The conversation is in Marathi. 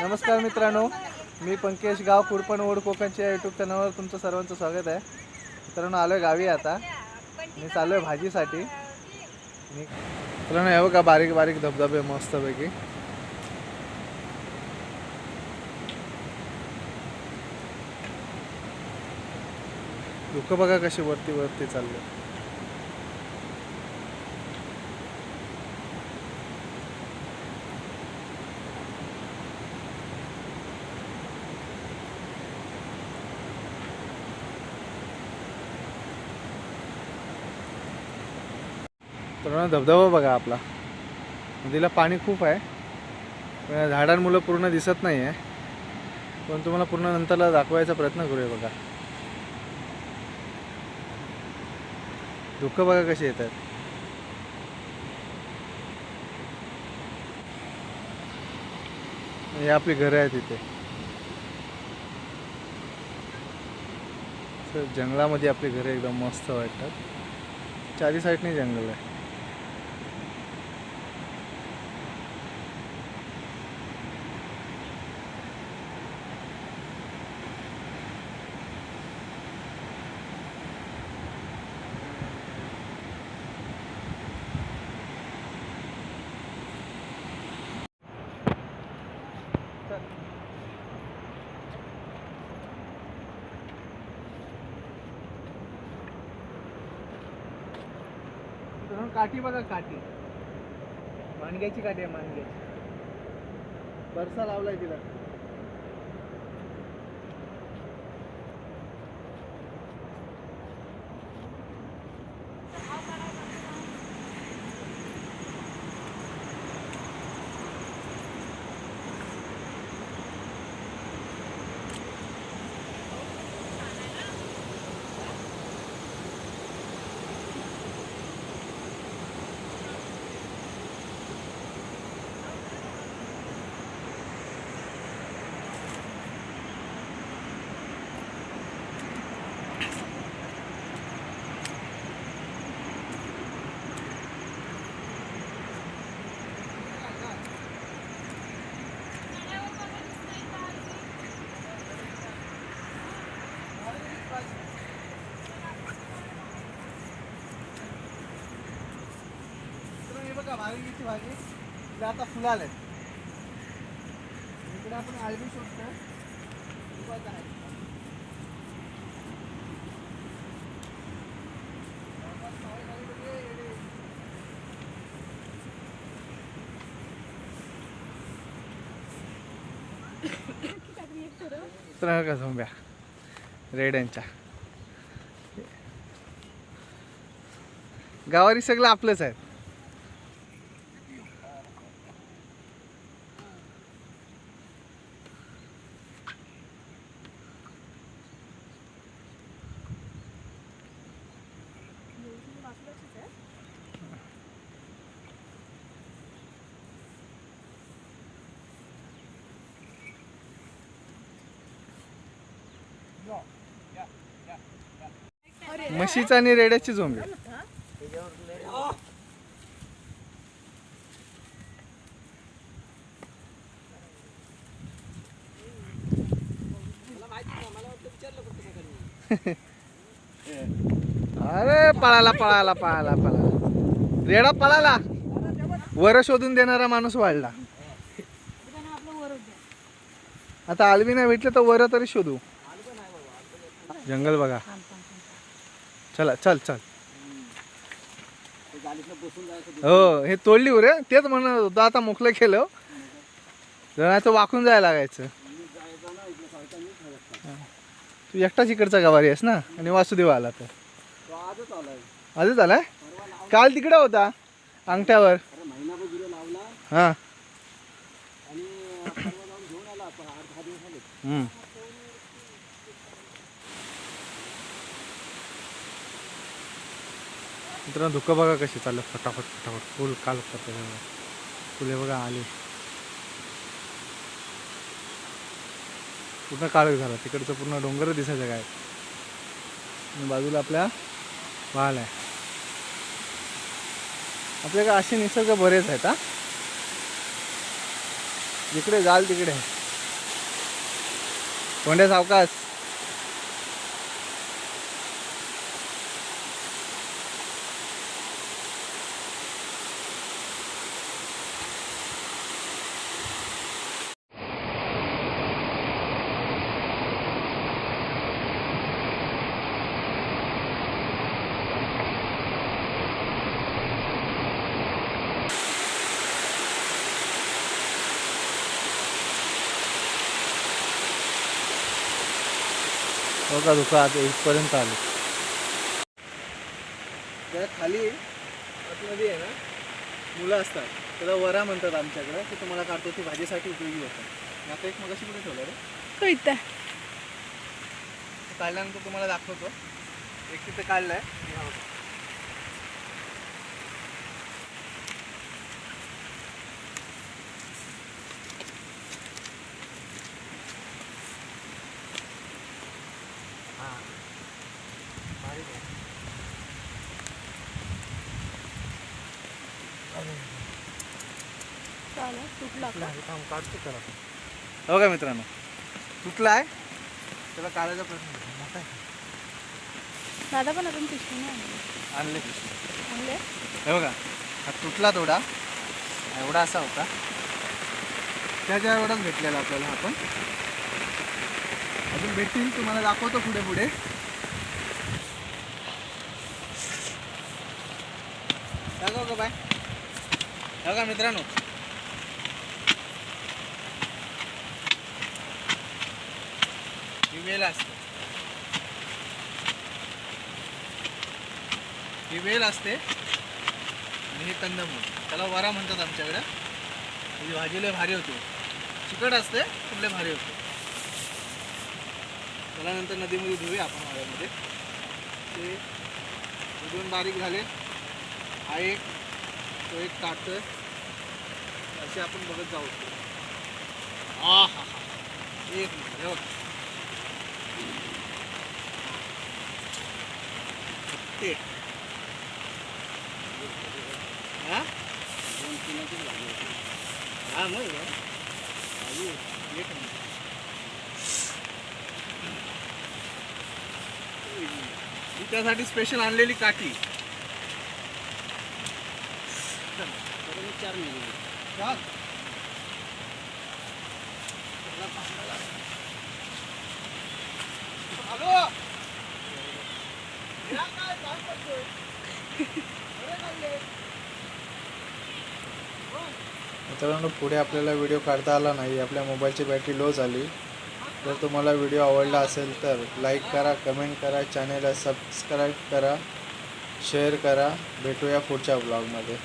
नमस्कार मित्रांनो मी पंकेश गाव कुडपण ओढ कोकणच्या या यूट्यूब चॅनलवर तुमचं सर्वांचं स्वागत आहे. मित्रांनो आलो आहे गावी आता. मी चाललो आहे भाजीसाठी. मी मित्रांनो हे बघा बारीक बारीक धबधबे मस्तपैकी. लोक बघा कशी वरती वरती चालले. पूर्ण धबधबा बघा आपला. नदीला पाणी खूप आहे. पण झाडांमुळं पूर्ण दिसत नाही आहे पण तुम्हाला पूर्ण नंतरला दाखवायचा प्रयत्न करूया बघा. दुःख बघा कशी येत आहेत हे आपली घरं आहेत इथे. जंगलामध्ये आपली घरं एकदम मस्त वाटतात. चारी साईडने जंगल आहे. काठी बघा काठी. मांडग्याची काठी आहे मांडग्याची बरसा लावलाय तिला. बघा वांग्याची भाजी इकडे आता फुलं आलेत. इकडे आपण आळवी शोधतो आहे. तर का झोंब्या रेड्यांच्या गावारी सगळं आपलंच आहे म्हशीचा आणि रेड्याची झोंबी. अरे पळाला पळाला पळाला पळाला. रेडा पळाला. वर शोधून देणारा माणूस वाढला. आता आलवी नाही भेटले तर वर तरी शोधू. जंगल बघा. चला चल चल. हो हे तोडली रे. तेच म्हणत होतं आता मोकळं केलं. तर वाकून जायला लागायचं. तू एकटाच इकडचा गवारी आहेस ना? आणि वासुदेव आला तर. आजच आलाय. काल तिकडे होता अंगठ्यावर. हा. मित्रांनो धुकं बघा कशी चाललं. फटाफट फटाफट. फुल काल करते फुले बघा आले. पूर्ण काळोख झाला. तिकडचं पूर्ण डोंगर दिसायचं काय? आणि बाजूला आपल्या वाल आहे. आपल्याकडे असे निसर्ग बरेच आहेत हा. जिकडे जाल तिकडे. कोंड्या सावकाश. बघा धुका आता इथपर्यंत आले. त्या खाली आतमध्ये आहे ना मुलं असतात त्याला वरा म्हणतात आमच्याकडे ते तुम्हाला काढतो ती भाजीसाठी उपयोगी होतं आता एक मगाशी कुठे ठेवलं रे? तो इथं. ते काढल्यानंतर तुम्हाला दाखवतो. एक तिथे काढलाय. हा तुटला का? हो का मित्रांनो? तुटला आहे? त्याला काढायचा प्रश्न नाही. मोठा आहे. दादा पण अजून पिशवी नाही आणली. आणले पिशवी. आणले? हे बघा हा तुटला थोडा. एवढा असा होता. त्याच्या एवढाच भेटलेला आपल्याला आपण. अजून भेटतील तुम्हाला दाखवतो पुढे पुढे. दाखव का बाय बघा मित्रांनो? वेल असते. ही वेल असते. आणि हे कंदमूळ. त्याला वरा म्हणतात आमच्याकडे. म्हणजे ही भाजी लय भारी होते. चिकट असते पण लय भारी होते. त्याला नंतर नदीमध्ये धुऊया आपण वाड्यामध्ये ते दोन बारीक झाले. हा एक तो एक काढतोय असे आपण बघत जाऊ. आ हा हा एक मिनिट हे बघ. ते हा हा मग. भाजी एक त्यासाठी स्पेशल आणलेली काठी चार चार हॅलो या काय काय करतोय अरे काय आहे? मित्रांनो पुढे आपल्याला व्हिडिओ काढता आला नाही. आपल्या मोबाईलची बॅटरी लो झाली. जर तुम्हाला व्हिडिओ आवडला असेल तर लाईक करा कमेंट करा चॅनेलला सबस्क्राईब करा शेअर करा. भेटूया पुढच्या ब्लॉगमध्ये